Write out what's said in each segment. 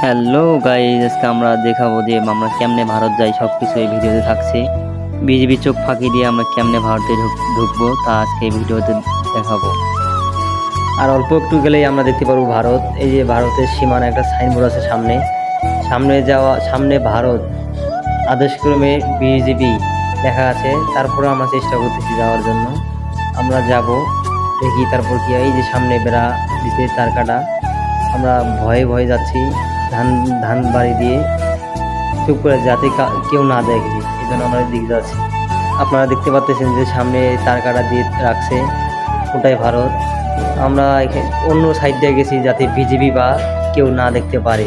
Hello guys আজকে আমরা দেখাবো যে আমরা কেমনে ভারত যাই সব কিছু এই ভিডিওতে থাকছে। বিজিবি চোখ ফাঁকি দিয়ে আমরা কেমনে ভারতে ঢুক- ঢুকবো তা আজকে এই ভিডিওতে দেখাবো। আর অল্প একটু গেলেই আমরা দেখতে পারব ভারত। এই যে ভারতের সীমানা, একটা সাইনবোর্ড আছে সামনে। সামনে যাওয়া সামনে ভারত। আদেশক্রমে বিজেপি লেখা আছে, তারপরে আমরা চেষ্টা করতেছি যাওয়ার জন্য। আমরা যাব, দেখি তারপর কি এই যে সামনে বেড়া দিতে তার কাটা। আমরা ভয়ে ভয়ে যাচ্ছি। ধান ধান বাড়ি দিয়ে চুপ করে যাতে কেউ না দেখে, এই জন্য আমরা দিক যাচ্ছি। আপনারা দেখতে পাচ্ছেন যে সামনে তার কাটা দিয়ে রাখছে ওটাই ভারত। আমরা অন্য সাইড দিয়ে গেছি যাতে বিজেপি বা কেউ না দেখতে পারে।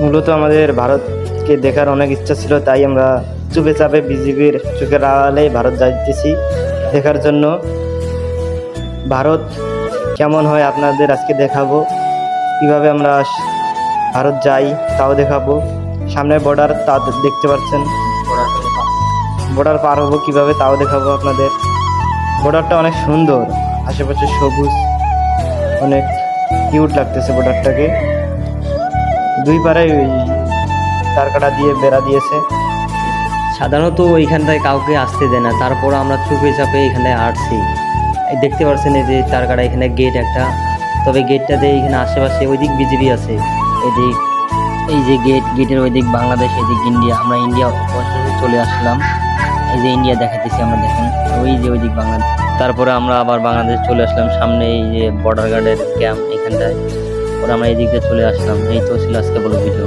মূলত আমাদের ভারতকে দেখার অনেক ইচ্ছা ছিল, তাই আমরা চুপে চাপে বিজেপির চোখের আড়ালে ভারত যাইতেছি। দেখার জন্য ভারত কেমন হয় আপনাদের আজকে দেখাবো। কীভাবে আমরা ভারত যাই তাও দেখাবো। সামনে বর্ডার তা দেখতে পাচ্ছেন। বর্ডার পার হব কীভাবে তাও দেখাবো আপনাদের। বর্ডারটা অনেক সুন্দর। আশেপাশে সবুজ, অনেক কিউট লাগতেছে বর্ডারটাকে দুই পারে ওই তার কাটা দিয়ে বেড়া দিয়েছে। সাধারণত ওইখানটায় কাউকে আসতে দেয় না। তারপর আমরা চুপে চাপে এখানে আসছি দেখতে পাচ্ছেন এই যে তারকাটা, এখানে গেট একটা। তবে গেটটাতে এখানে আশেপাশে ওইদিক বিজেপি আছে। এদিক, এই যে গেট গেটের ওইদিক বাংলাদেশ, এদিক ইন্ডিয়া। আমরা ইন্ডিয়া চলে আসলাম। এই যে ইন্ডিয়া দেখাতেছি আমরা, দেখেন, ওই যে ওইদিক বাংলাদেশ। তারপরে আমরা আবার বাংলাদেশ চলে আসলাম। সামনে এই যে বর্ডার গার্ডের ক্যাম্প এখানটায়। পরে আমরা এই দিক দিয়ে চলে আসলাম। এই তো ছিল আজকে বলো ভিডিও